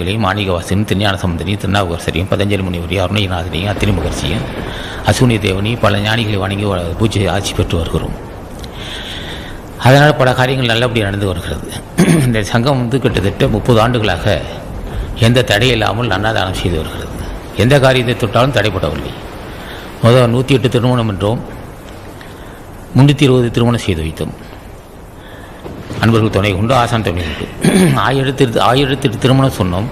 இலையும் மாணிகவாசனும் திருஞான சம்பந்தனையும் திருநாவுக்கரசரையும் பதஞ்சலி முனிவரையும் அருணகிரிநாதனையும் அத்திரி முகர்ஜியும் அசுனி தேவனையும் பல ஞானிகளை வணங்கி பூஜை ஆட்சி பெற்று வருகிறோம். அதனால் பல காரியங்கள் நல்லபடியாக நடந்து வருகிறது. இந்த சங்கம் வந்து கிட்டத்தட்ட முப்பது ஆண்டுகளாக எந்த தடை இல்லாமல் அன்னதானம் செய்து வருகிறது. எந்த காரியத்தை தொட்டாலும் தடைப்படவில்லை. முதல் நூற்றி எட்டு திருமணம் என்றோம் முன்னூற்றி இருபது திருமணம் செய்து வைத்தோம். அன்பர்கள் துணை கொண்டு ஆசான் துணை கொண்டு ஆயிரத்தி ஆயிரத்தி எட்டு திருமணம் சொன்னோம்.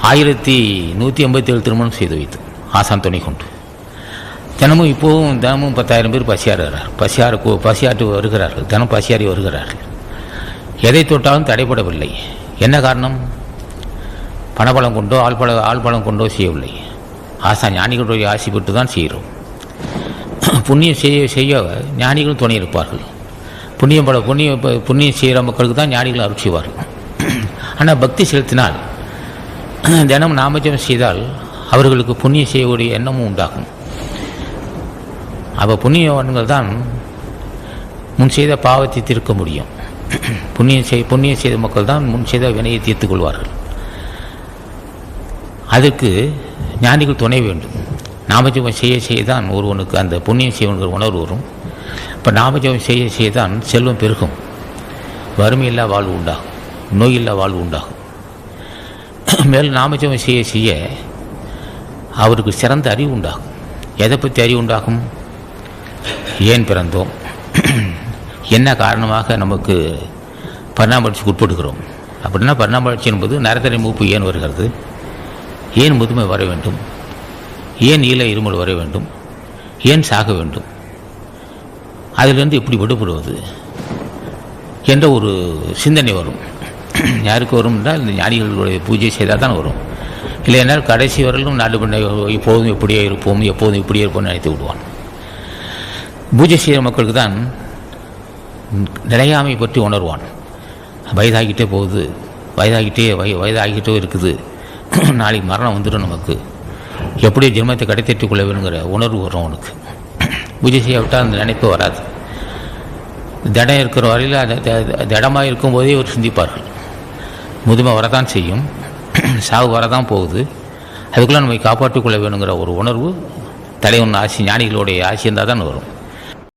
ஆயிரத்தி நூற்றி ஐம்பத்தேழு ஏழு திருமணம் செய்து வைத்து ஆசான் துணை கொண்டு. தினமும் இப்போவும் தினமும் பத்தாயிரம் பேர் பசியாறுகிறார் பசியாறு கு- பசியாற்று வருகிறார்கள். தினம் பசியாறி வருகிறார்கள். எதை தொட்டாலும் தடைப்படவில்லை. என்ன காரணம்? பணபலம் கொண்டோ ஆள்பல ஆள்பலம் கொண்டோ செய்யவில்லை. ஆசா ஞானிகளுடைய ஆசைப்பட்டு பெற்று தான் செய்கிறோம். புண்ணியம் செய்ய செய்ய ஞானிகளும் துணை இருப்பார்கள். புண்ணியம் பல புண்ணியம் புண்ணியம் செய்கிற மக்களுக்கு தான் ஞானிகள் அருட்சிவார் ஆனால் பக்தி செலுத்தினால் தினம் நாமஜம் செய்தால் அவர்களுக்கு புண்ணியம் செய்யக்கூடிய எண்ணமும் உண்டாகும். அப்போ புண்ணியவான்கள் தான் முன் செய்த பாவத்தை தீர்க்க முடியும். புண்ணியம் செய் புண்ணியம் செய்த மக்கள் தான் முன் செய்த வினையை தீர்த்து கொள்வார்கள். அதற்கு ஞானிகள் துணை வேண்டும். நாமஜபம் செய்ய செய்ய தான் ஒருவனுக்கு அந்த புண்ணியம் செய்வனுங்கிற உணர்வு வரும். இப்போ நாமஜபம் செய்ய செய்ய தான் செல்வம் பெருகும். வறுமையில்லா வாழ்வு உண்டாகும். நோயில்லா வாழ்வு உண்டாகும். மேலும் நாமஜபம் செய்ய செய்ய அவருக்கு சிறந்த அறிவு உண்டாகும். எதை பற்றி அறிவு உண்டாகும்? ஏன் பிறந்தோம்? என்ன காரணமாக நமக்கு பரிணாமளர்ச்சிக்கு உட்படுகிறோம்? அப்படின்னா பரிணாமளர்ச்சி என்பது நரதரை மூப்பு ஏன் வருகிறது? ஏன் முதுமை வர வேண்டும்? ஏன் ஈழ இருமல் வர வேண்டும்? ஏன் சாக வேண்டும்? அதிலிருந்து எப்படி விடுபடுவது என்ற ஒரு சிந்தனை வரும். யாருக்கு வரும் என்றால் இந்த ஞானிகளுடைய பூஜை செய்தால் தான் வரும். இல்லைனால் கடைசி வரலும் நாடு பண்ண எப்போதும் எப்படியே இருப்போம் எப்போதும் இப்படியே இருப்போம்னு நினைத்து விடுவான். பூஜை செய்கிற மக்களுக்கு தான் நிலையாமை பற்றி உணர்வான். வயதாகிட்டே போகுது வயதாகிட்டே வய வயதாகிட்டே இருக்குது. நாளைக்கு மரணம் வந்துடும் நமக்கு. எப்படி ஜென்மத்தை கடைத்தட்டிக் கொள்ள வேணுங்கிற உணர்வு வரும் அவனுக்கு. பூஜை செய்யாவிட்டால் அந்த நினைப்பு வராது. திடம் இருக்கிற வரையில் அந்த த- திடமாக இருக்கும்போதே ஒரு சிந்திப்பார்கள். முதுமை வரதான் செய்யும். சாவு வரதான் போகுது. அதுக்குள்ளே நம்மை காப்பாற்றிக்கொள்ள வேணுங்கிற ஒரு உணர்வு தலைவன் ஆசி ஞானிகளுடைய ஆசி இருந்தால் தான் வரும்.